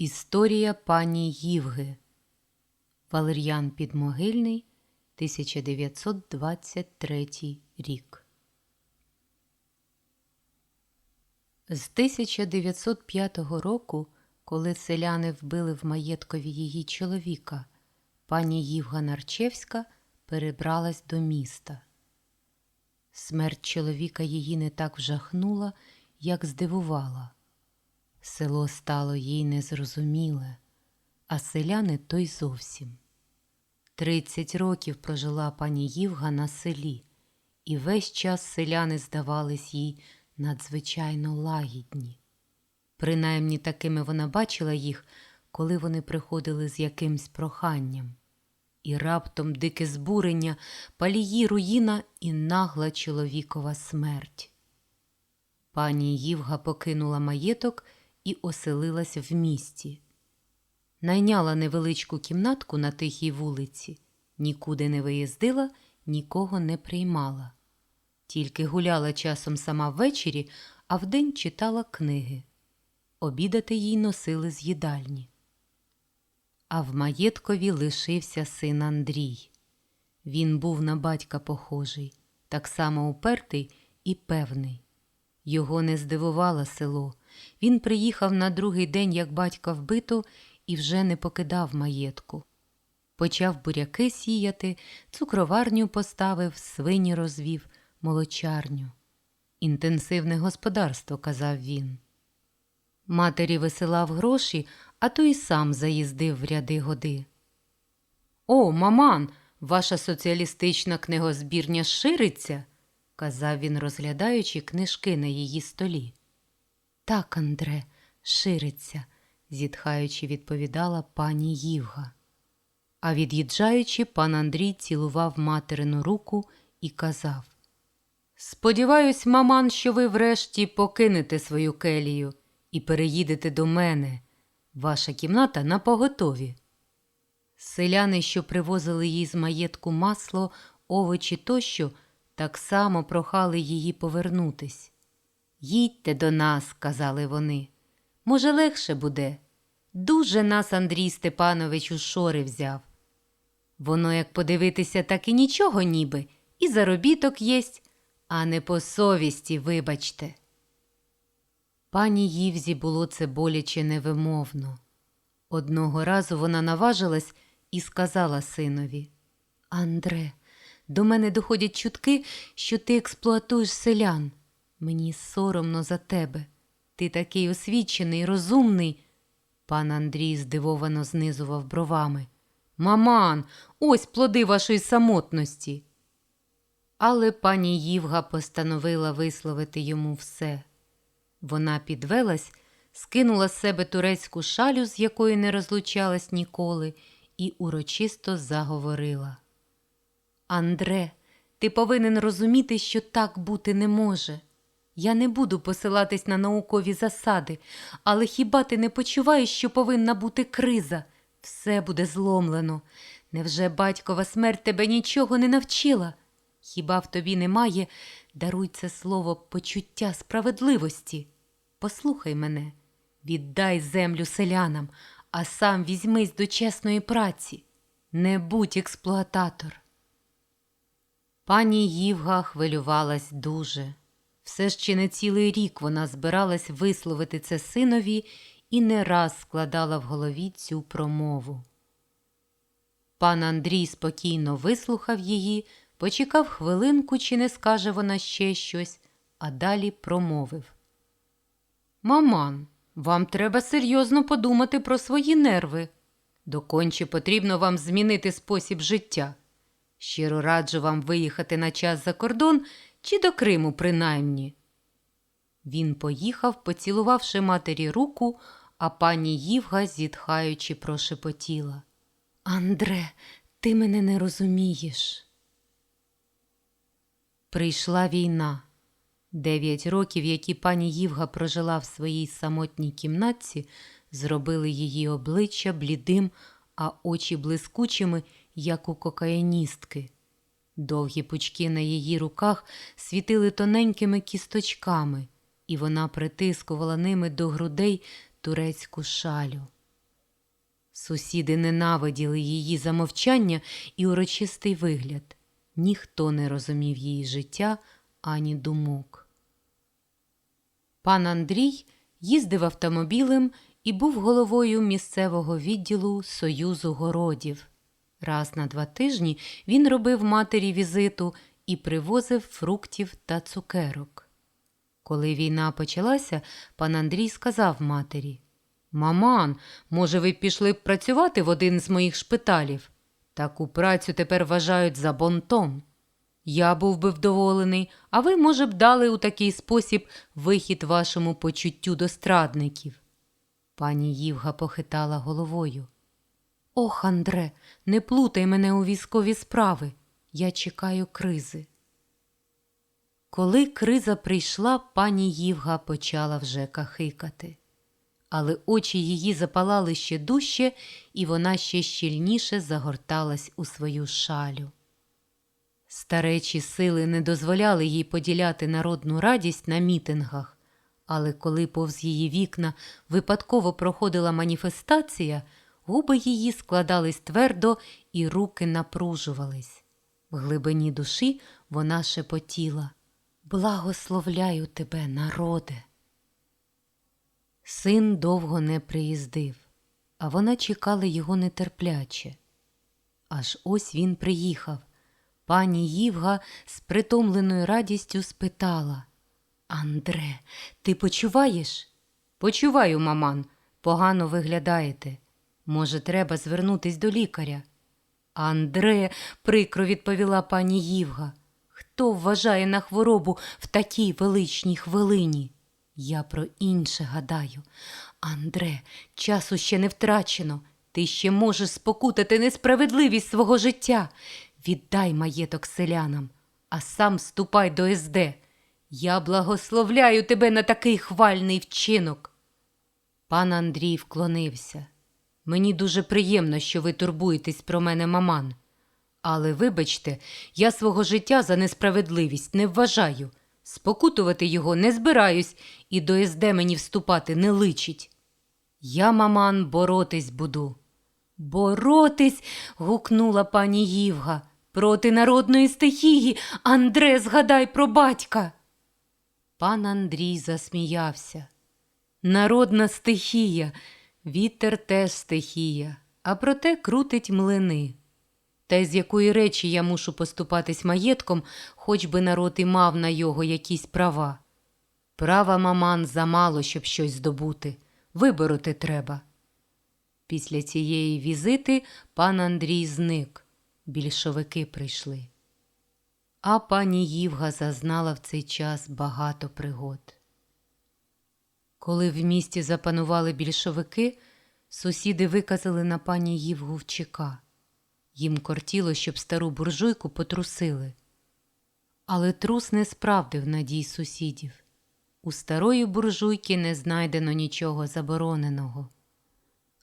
Історія пані Ївги Валер'ян Підмогильний 1923 рік З 1905 року, коли селяни вбили в маєткові її чоловіка, пані Ївга Нарчевська перебралась до міста. Смерть чоловіка її не так вжахнула, як здивувала. Село стало їй незрозуміле, а селяни то й зовсім. Тридцять років прожила пані Ївга на селі, і весь час селяни здавались їй надзвичайно лагідні. Принаймні такими вона бачила їх, коли вони приходили з якимсь проханням. І раптом дике збурення, палії руїна і нагла чоловікова смерть. Пані Ївга покинула маєток і оселилась в місті. Найняла невеличку кімнатку на тихій вулиці, нікуди не виїздила, нікого не приймала. Тільки гуляла часом сама ввечері, а вдень читала книги. Обідати їй носили з їдальні. А в маєткові лишився син Андрій. Він був на батька похожий, так само упертий і певний. Його не здивувало село. Він приїхав на другий день, як батька вбито, і вже не покидав маєтку. Почав буряки сіяти, цукроварню поставив, свині розвів, молочарню. Інтенсивне господарство, казав він. Матері висилав гроші, а то й сам заїздив в ряди годи. О, маман, ваша соціалістична книгозбірня шириться, казав він, розглядаючи книжки на її столі. Так, Андре, шириться, зітхаючи, відповідала пані Ївга. А від'їжджаючи, пан Андрій цілував материну руку і казав Сподіваюсь, маман, що ви врешті покинете свою келію і переїдете до мене. Ваша кімната на поготові. Селяни, що привозили їй з маєтку масло, овочі тощо, так само прохали її повернутись. Їдьте до нас, казали вони. Може, легше буде. Дуже нас Андрій Степанович у шори взяв. Воно, як подивитися, так і нічого ніби, і заробіток єсть, а не по совісті, вибачте. Пані Ївзі було це боляче невимовно. Одного разу вона наважилась і сказала синові Андре, до мене доходять чутки, що ти експлуатуєш селян. Мені соромно за тебе. Ти такий освічений, розумний. Пан Андрій здивовано знизував бровами. Маман, ось плоди вашої самотності. Але пані Ївга постановила висловити йому все. Вона підвелась, скинула з себе турецьку шалю, з якою не розлучалась ніколи, і урочисто заговорила. Андре, ти повинен розуміти, що так бути не може. Я не буду посилатись на наукові засади, але хіба ти не почуваєш, що повинна бути криза? Все буде зломлено. Невже батькова смерть тебе нічого не навчила? Хіба в тобі немає, даруй це слово, почуття справедливості? Послухай мене, віддай землю селянам, а сам візьмись до чесної праці. Не будь експлуататор. Пані Ївга хвилювалась дуже. Все чи не цілий рік вона збиралась висловити це синові і не раз складала в голові цю промову. Пан Андрій спокійно вислухав її, почекав хвилинку, чи не скаже вона ще щось, а далі промовив. Маман, вам треба серйозно подумати про свої нерви. Доконче потрібно вам змінити спосіб життя. Щиро раджу вам виїхати на час за кордон чи до Криму, принаймні. Він поїхав, поцілувавши матері руку, а пані Ївга, зітхаючи, прошепотіла. Андре, ти мене не розумієш. Прийшла війна. Дев'ять років, які пані Ївга прожила в своїй самотній кімнатці, зробили її обличчя блідим, а очі блискучими, як у кокаїністки. Довгі пучки на її руках світили тоненькими кісточками, і вона притискувала ними до грудей турецьку шалю. Сусіди ненавиділи її за мовчання і урочистий вигляд. Ніхто не розумів її життя ані думок. Пан Андрій їздив автомобілем і був головою місцевого відділу Союзу городів. Раз на два тижні він робив матері візиту і привозив фруктів та цукерок. Коли війна почалася, пан Андрій сказав матері Маман, може, ви пішли б працювати в один з моїх шпиталів? Таку працю тепер вважають за бонтом. Я був би вдоволений, а ви, може б, дали у такий спосіб вихід вашому почуттю до страдників. Пані Ївга похитала головою. Ох, Андре, не плутай мене у військові справи. Я чекаю кризи. Коли криза прийшла, пані Ївга почала вже кахикати. Але очі її запалали ще дужче, і вона ще щільніше загорталась у свою шалю. Старечі сили не дозволяли їй поділяти народну радість на мітингах, але коли повз її вікна випадково проходила маніфестація, губи її складались твердо і руки напружувались. В глибині душі вона шепотіла Благословляю тебе, народе. Син довго не приїздив, а вона чекала його нетерпляче. Аж ось він приїхав. Пані Ївга з притомленою радістю спитала Андре, ти почуваєш? Почуваю, маман, погано виглядаєте. Може, треба звернутись до лікаря. Андре, прикро відповіла пані Ївга. Хто вважає на хворобу в такій величній хвилині? Я про інше гадаю. Андре, часу ще не втрачено. Ти ще можеш спокутати несправедливість свого життя. Віддай маєток селянам, а сам ступай до СД. Я благословляю тебе на такий хвальний вчинок. Пан Андрій вклонився. Мені дуже приємно, що ви турбуєтесь про мене, маман. Але, вибачте, я свого життя за несправедливість не вважаю. Спокутувати його не збираюсь і до СД мені вступати не личить. Я, маман, боротись буду. Боротись. гукнула пані Ївга. Проти народної стихії. Андре, згадай про батька. Пан Андрій засміявся. Народна стихія, вітер теж стихія, а проте крутить млини. Та з якої речі я мушу поступатись маєтком, хоч би народ і мав на його якісь права. Права, маман, замало, щоб щось здобути. Вибороти треба. Після цієї візити пан Андрій зник. Більшовики прийшли. А пані Ївга зазнала в цей час багато пригод. Коли в місті запанували більшовики, сусіди виказали на пані ЧК. Їм кортіло, щоб стару буржуйку потрусили. Але трус не справдив надій сусідів. У старої буржуйки не знайдено нічого забороненого.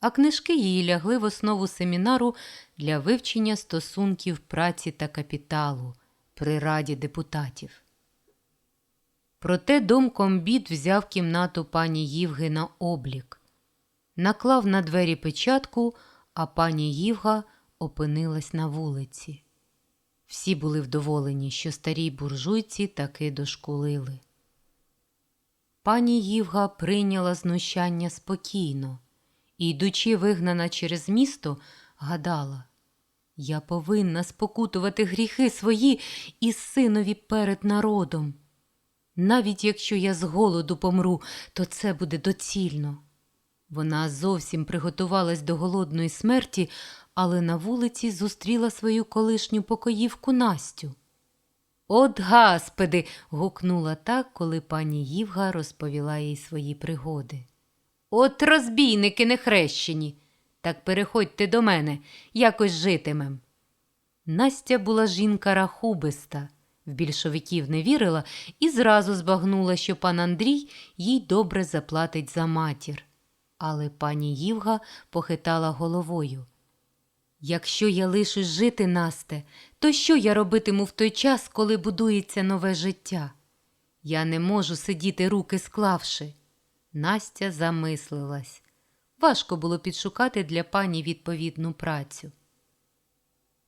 А книжки її лягли в основу семінару для вивчення стосунків праці та капіталу при раді депутатів. Проте домкомбіт взяв кімнату пані Ївги на облік, наклав на двері печатку, а пані Ївга опинилась на вулиці. Всі були вдоволені, що старій буржуйці таки дошкулили. Пані Ївга прийняла знущання спокійно і, йдучи вигнана через місто, гадала Я повинна спокутувати гріхи свої і синові перед народом. Навіть якщо я з голоду помру, то це буде доцільно. Вона зовсім приготувалась до голодної смерті, але на вулиці зустріла свою колишню покоївку Настю. От гаспеди. гукнула так, коли пані Ївга розповіла їй свої пригоди. От розбійники нехрещені. Так переходьте до мене, якось житимем. Настя була жінка рахубиста, в більшовиків не вірила і зразу збагнула, що пан Андрій їй добре заплатить за матір. Але пані Ївга похитала головою. Якщо я лишусь жити, Насте, то що я робитиму в той час, коли будується нове життя? Я не можу сидіти руки склавши. Настя замислилась. Важко було підшукати для пані відповідну працю.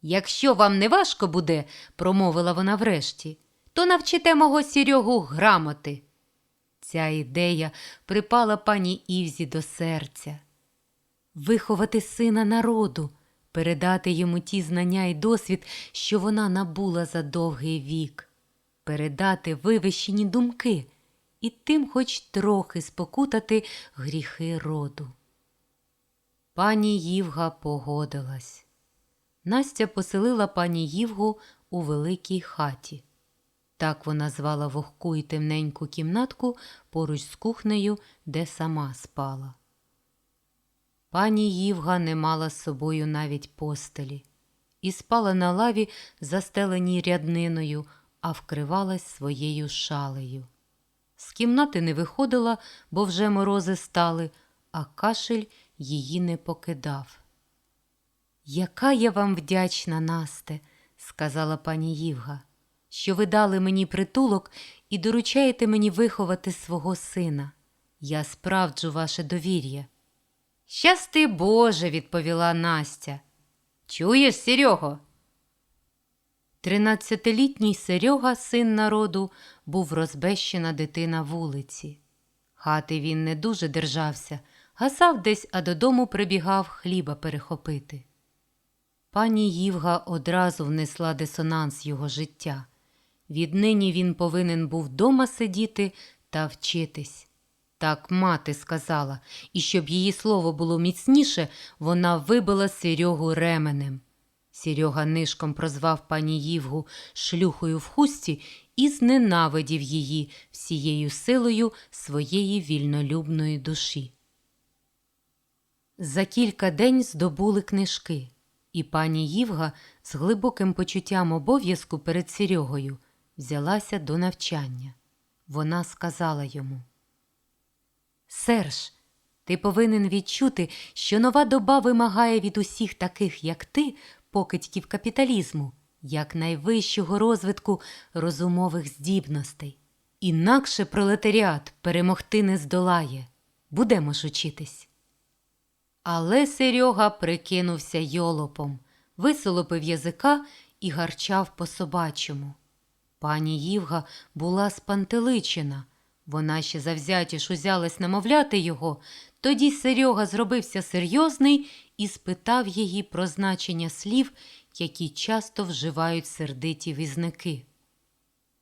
Якщо вам не важко буде, промовила вона врешті, то навчите мого Серегу грамоти. Ця ідея припала пані Івзі до серця. Виховати сина народу, передати йому ті знання і досвід, що вона набула за довгий вік, передати вивищені думки і тим хоч трохи спокутати гріхи роду. Пані Ївга погодилась. Настя поселила пані Ївгу у великій хаті. Так вона звала вогку і темненьку кімнатку поруч з кухнею, де сама спала. Пані Ївга не мала з собою навіть постелі і спала на лаві, застеленій рядниною, а вкривалась своєю шалею. З кімнати не виходила, бо вже морози стали, а кашель її не покидав. Яка я вам вдячна, Насте, сказала пані Ївга, що ви дали мені притулок і доручаєте мені виховати свого сина. Я справджу ваше довір'я. Щасти Боже, відповіла Настя. Чуєш, Серього? Тринадцятилітній Серега, син народу, був розбещена дитина вулиці. Хати він не дуже держався, гасав десь, а додому прибігав хліба перехопити. Пані Ївга одразу внесла дисонанс його життя. Віднині він повинен був дома сидіти та вчитись. Так мати сказала, і щоб її слово було міцніше, вона вибила Серегу ременем. Серега нишком прозвав пані Ївгу шлюхою в хусті і зненавидів її всією силою своєї вільнолюбної душі. За кілька день здобули книжки, і пані Ївга з глибоким почуттям обов'язку перед Серегою взялася до навчання. Вона сказала йому Серж, ти повинен відчути, що нова доба вимагає від усіх таких, як ти, покидьків капіталізму, як найвищого розвитку розумових здібностей. Інакше пролетаріат перемогти не здолає. Будемо ж учитись. Але Серега прикинувся йолопом, висолопив язика і гарчав по собачому. Пані Ївга була спантеличена. Вона ще завзятіш узялась намовляти його, тоді Серега зробився серйозний і спитав її про значення слів, які часто вживають сердиті візники.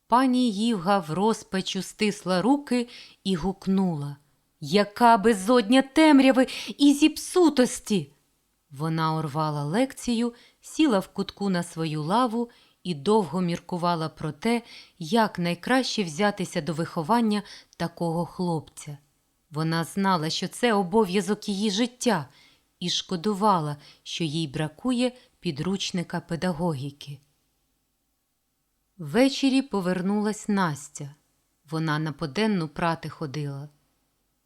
Пані Ївга в розпачу стисла руки і гукнула Яка безодня темряви і зіпсутості! Вона орвала лекцію, сіла в кутку на свою лаву і довго міркувала про те, як найкраще взятися до виховання такого хлопця. Вона знала, що це обов'язок її життя, і шкодувала, що їй бракує підручника педагогіки. Ввечері повернулась Настя. Вона на поденну прати ходила.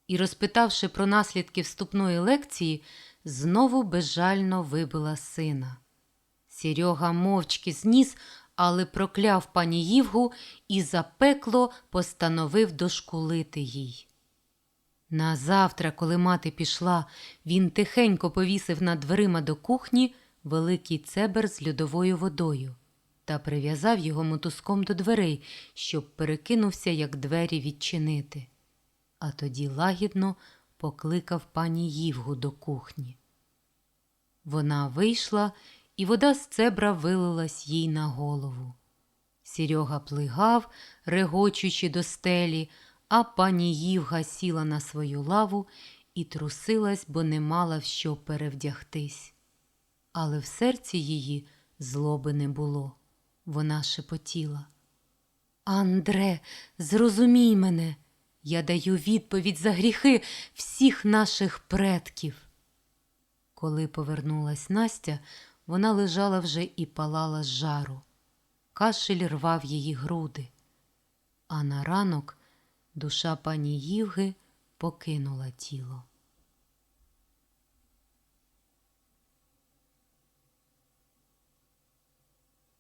І, розпитавши про наслідки вступної лекції, знову безжально вибила сина. Серега мовчки зніс, але прокляв пані Ївгу і запекло постановив дошкулити їй. Назавтра, коли мати пішла, він тихенько повісив над дверима до кухні великий цебер з льодовою водою та прив'язав його мотузком до дверей, щоб перекинувся, як двері відчинити. А тоді лагідно покликав пані Ївгу до кухні. Вона вийшла, і вода з цебра вилилась їй на голову. Серега плигав, регочучи до стелі, а пані Ївга сіла на свою лаву і трусилась, бо не мала в що перевдягтись. Але в серці її злоби не було. Вона шепотіла. Андре, зрозумій мене, я даю відповідь за гріхи всіх наших предків. Коли повернулась Настя, вона лежала вже і палала з жару. Кашель рвав її груди. А на ранок душа пані Ївги покинула тіло.